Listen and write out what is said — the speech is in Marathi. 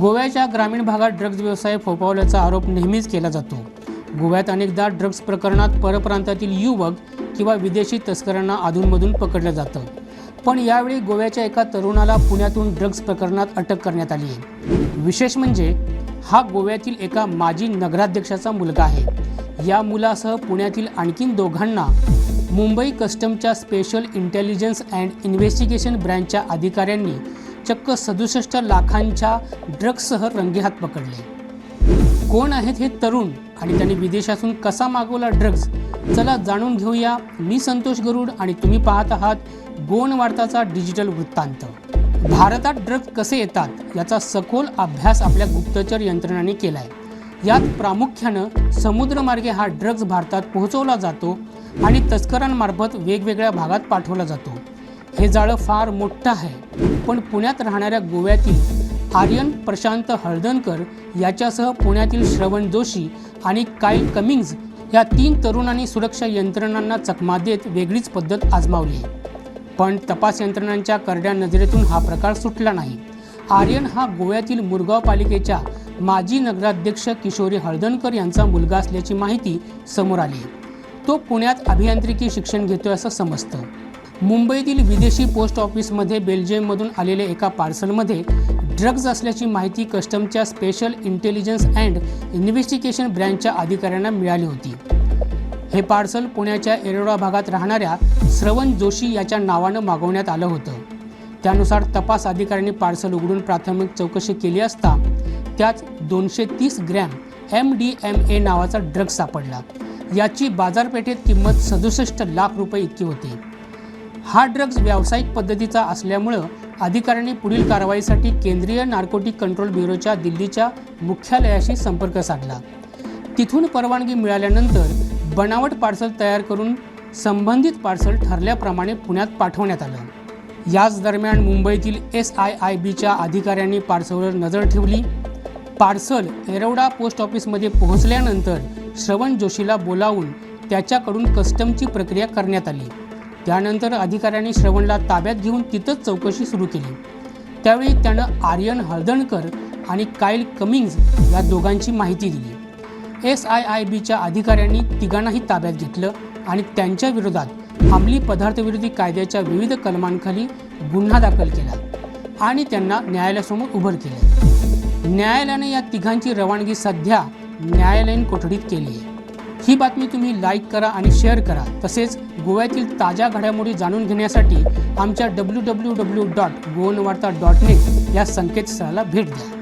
गोव्याच्या ग्रामीण भागात ड्रग्ज व्यवसाय फोफावल्याचा आरोप नेहमीच केला जातो. गोव्यात अनेकदा ड्रग्ज प्रकरणात परप्रांतातील युवक किंवा विदेशी तस्करांना अधूनमधून पकडलं जातं. पण यावेळी गोव्याच्या एका तरुणाला पुण्यातून ड्रग्ज प्रकरणात अटक करण्यात आली आहे. विशेष म्हणजे हा गोव्यातील एका माजी नगराध्यक्षाचा मुलगा आहे. या मुलासह पुण्यातील आणखीन दोघांना मुंबई कस्टमच्या स्पेशल इंटेलिजन्स अँड इन्व्हेस्टिगेशन ब्रँचच्या अधिकाऱ्यांनी चक्क सदुसष्ट लाखांच्या ड्रग्ससह रंगेहात पकडले. कोण आहेत हे तरुण आणि त्यांनी विदेशातून कसा मागवला ड्रग्ज चला जाणून घेऊया मी संतोष गरुड आणि तुम्ही पाहत आहात गोण वार्ताचा डिजिटल वृत्तांत. भारतात ड्रग्ज कसे येतात याचा सखोल अभ्यास आपल्या गुप्तचर यंत्रणांनी केलाय. यात प्रामुख्यानं समुद्रमार्गे हा ड्रग्ज भारतात पोहोचवला जातो आणि तस्करांमार्फत वेगवेगळ्या भागात पाठवला जातो. हे जाळं फार मोठं आहे. पण पुण्यात राहणाऱ्या गोव्यातील आर्यन प्रशांत हळदणकर याच्यासह पुण्यातील श्रवण जोशी आणि काईल कमिंग्ज या तीन तरुणांनी सुरक्षा यंत्रणांना चकमा देत वेगळीच पद्धत आजमावली. पण तपास यंत्रणांच्या करड्या नजरेतून हा प्रकार सुटला नाही. आर्यन हा गोव्यातील मुरगाव पालिकेच्या माजी नगराध्यक्ष किशोरी हळदणकर यांचा मुलगा असल्याची माहिती समोर आली. तो पुण्यात अभियांत्रिकी शिक्षण घेतोय असं समजतं. मुंबईतील विदेशी पोस्ट ऑफिसमध्ये बेल्जियममधून आलेल्या एका पार्सलमध्ये ड्रग्ज असल्याची माहिती कस्टमच्या स्पेशल इंटेलिजन्स अँड इन्व्हेस्टिगेशन ब्रँचच्या अधिकाऱ्यांना मिळाली होती. हे पार्सल पुण्याच्या एरोडा भागात राहणाऱ्या श्रवण जोशी याच्या नावानं मागवण्यात आलं होतं. त्यानुसार तपास अधिकाऱ्यांनी पार्सल उघडून प्राथमिक चौकशी केली असता त्यात दोनशे तीस gram M D M A नावाचा ड्रग्ज सापडला. याची बाजारपेठेत किंमत सदुसष्ट लाख रुपये इतकी होती. हा ड्रग्ज व्यावसायिक पद्धतीचा असल्यामुळं अधिकाऱ्यांनी पुढील कारवाईसाठी केंद्रीय नार्कोटिक कंट्रोल ब्युरोच्या दिल्लीच्या मुख्यालयाशी संपर्क साधला. तिथून परवानगी मिळाल्यानंतर बनावट पार्सल तयार करून संबंधित पार्सल ठरल्याप्रमाणे पुण्यात पाठवण्यात आलं. याच दरम्यान मुंबईतील एस आय आय बीच्या अधिकाऱ्यांनी पार्सलवर नजर ठेवली. पार्सल एरवडा पोस्ट ऑफिसमध्ये पोहोचल्यानंतर श्रवण जोशीला बोलावून त्याच्याकडून कस्टमची प्रक्रिया करण्यात आली. त्यानंतर अधिकाऱ्यांनी श्रवणला ताब्यात घेऊन तिथंच चौकशी सुरू केली. त्यावेळी त्यानं आर्यन हळदणकर आणि काईल कमिंग्ज या दोघांची माहिती दिली. एस आय आय बीच्या अधिकाऱ्यांनी तिघांनाही ताब्यात घेतलं आणि त्यांच्या विरोधात अंमली पदार्थविरोधी कायद्याच्या विविध कलमांखाली गुन्हा दाखल केला आणि त्यांना न्यायालयासमोर उभं केलं. न्यायालयाने या तिघांची रवानगी सध्या न्यायालयीन कोठडीत केली आहे. ही बातमी तुम्ही लाईक करा आणि शेअर करा. तसेच गोव्यातील ताज्या घडामोडी जाणून घेण्यासाठी आमच्या W W W dot Goanvarta dot net या संकेतस्थळाला भेट द्या.